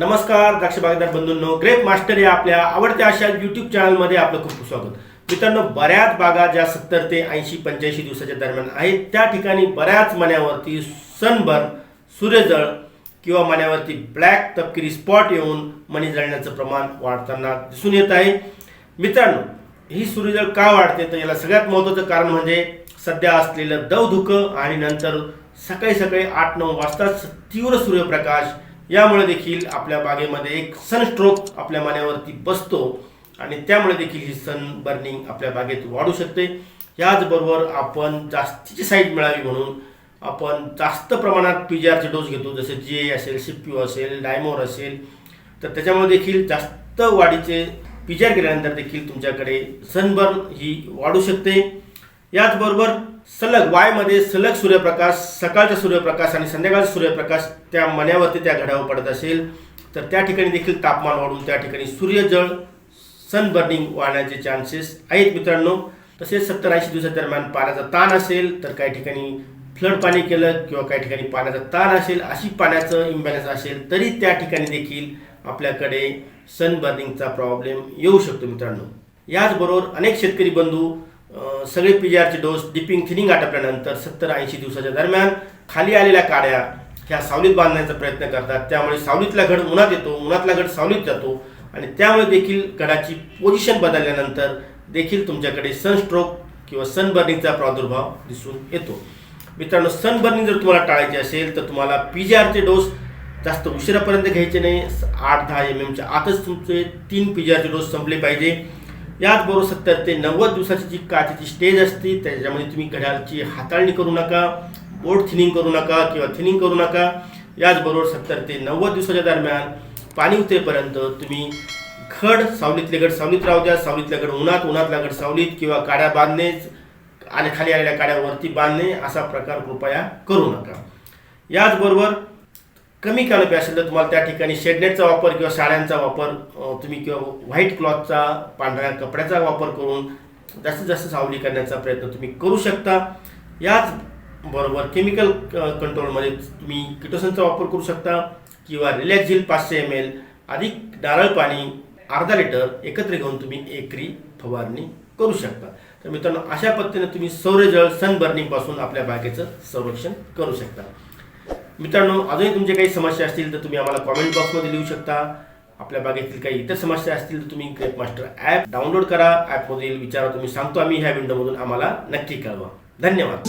नमस्कार द्राक्ष बागेदार बंधूंनो. Grep master या आपल्या आवडत्या अशा यूट्यूब चॅनलमध्ये आपलं खूप खूप स्वागत. मित्रांनो बऱ्याच बागा ज्या सत्तर ते ऐंशी पंच्याऐंशी दिवसाच्या दरम्यान आहेत त्या ठिकाणी बऱ्याच मण्यावरती सनबर्न सूर्यजळ किंवा मण्यावरती ब्लॅक तपकिरी स्पॉट येऊन मणी जळण्याचं प्रमाण वाढताना दिसून येत आहे. मित्रांनो ही सूर्यजळ का वाढते? तर याला सगळ्यात महत्त्वाचं कारण म्हणजे सध्या असलेलं दवधुकं आणि नंतर सकाळी सकाळी आठ नऊ वाजताच तीव्र सूर्यप्रकाश यामुळे देखील आपल्या बागेमध्ये एक सनस्ट्रोक आपल्या मान्यावरती बसतो आणि त्यामुळे देखील ही सन बर्निंग आपल्या बागेत वाढू शकते. याचबरोबर आपण जास्तीची साईज मिळावी म्हणून आपण जास्त प्रमाणात पी जी आरचे डोस घेतो जसे जी ए असेल सिप्यू असेल डायमोर असेल तर त्याच्यामुळे देखील जास्त वाढीचे पी जी आर केल्यानंतर देखील तुमच्याकडे सनबर्न ही वाढू शकते. याचबरोबर सलग वायमध्ये सलग सूर्यप्रकाश सकाळचा सूर्यप्रकाश आणि संध्याकाळचा सूर्यप्रकाश त्या मण्यावरती त्या घड्यावर पडत असेल. तर त्या ठिकाणी देखील तापमान वाढून त्या ठिकाणी सूर्यजळ सनबर्निंग वाढण्याचे चान्सेस आहेत मित्रांनो. तसेच सत्तर ऐंशी दिवसादरम्यान पाण्याचा ताण असेल तर काही ठिकाणी फ्लड पाणी केलं किंवा काही ठिकाणी पाण्याचा ताण असेल अशी पाण्याचं इम्बॅलन्स असेल तरी त्या ठिकाणी देखील आपल्याकडे सनबर्निंगचा प्रॉब्लेम येऊ शकतो मित्रांनो. याचबरोबर अनेक शेतकरी बंधू सगळे पी जी आरचे डोस डिपिंग थिनिंग आटपल्यानंतर सत्तर ऐंशी दिवसाच्या दरम्यान खाली आलेल्या काड्या ह्या सावलीत बांधण्याचा प्रयत्न करतात. त्यामुळे सावलीतला घड उन्हात येतो उन्हातला घड सावलीत जातो आणि त्यामुळे देखील गडाची पोझिशन बदलल्यानंतर देखील तुमच्याकडे सनस्ट्रोक किंवा सनबर्निंगचा प्रादुर्भाव दिसून येतो. मित्रांनो सनबर्निंग जर तुम्हाला टाळायची असेल तर तुम्हाला पी जी आरचे डोस जास्त उशिरापर्यंत घ्यायचे नाही. आठ दहा एम एमच्या आतच तुमचे तीन पी जी आरचे डोस संपले पाहिजे. याचबरोबर सत्तर ते नव्वद दिवसाची जी काचेची स्टेज असते त्याच्यामध्ये तुम्ही घड्याळची हाताळणी करू नका बोट थिनिंग करू नका किंवा थिनिंग करू नका. याचबरोबर सत्तर ते नव्वद दिवसाच्या दरम्यान पाणी उतरेपर्यंत तुम्ही घड सावलीतले घड सावलीत राहू द्या सावलीतल्या घड उन्हात उन्हातला घड सावलीत किंवा काड्या बांधणेच आणि खाली आलेल्या काड्यावरती बांधणे असा प्रकार कृपया करू नका. याचबरोबर कमी कॅनोपी असेल तर तुम्हाला त्या ठिकाणी शेडनेटचा वापर किंवा साड्यांचा वापर तुम्ही किंवा व्हाईट क्लॉथचा पांढऱ्या कपड्याचा वापर करून जास्तीत जास्त सावली करण्याचा प्रयत्न तुम्ही करू शकता. याच बरोबर केमिकल कंट्रोलमध्ये तुम्ही किटोसनचा वापर करू शकता किंवा रिलॅक्झिल पाचशे एम एल अधिक नारळ पाणी अर्धा लिटर एकत्र घेऊन तुम्ही एकरी फवारणी करू शकता. तर मित्रांनो अशा पद्धतीने तुम्ही सौरजळ सनबर्निंगपासून आपल्या बागेचं संरक्षण करू शकता. मित्रांनो अजूनही तुमच्या काही समस्या असतील तर तुम्ही आम्हाला कॉमेंट बॉक्समध्ये लिहू शकता. आपल्या बागेतील काही इतर समस्या असतील तर तुम्ही ग्रेप मास्टर ॲप डाउनलोड करा. ॲपमधील विचारा तुम्ही सांगतो आम्ही ह्या विंडोमधून आम्हाला नक्की कळवा. धन्यवाद.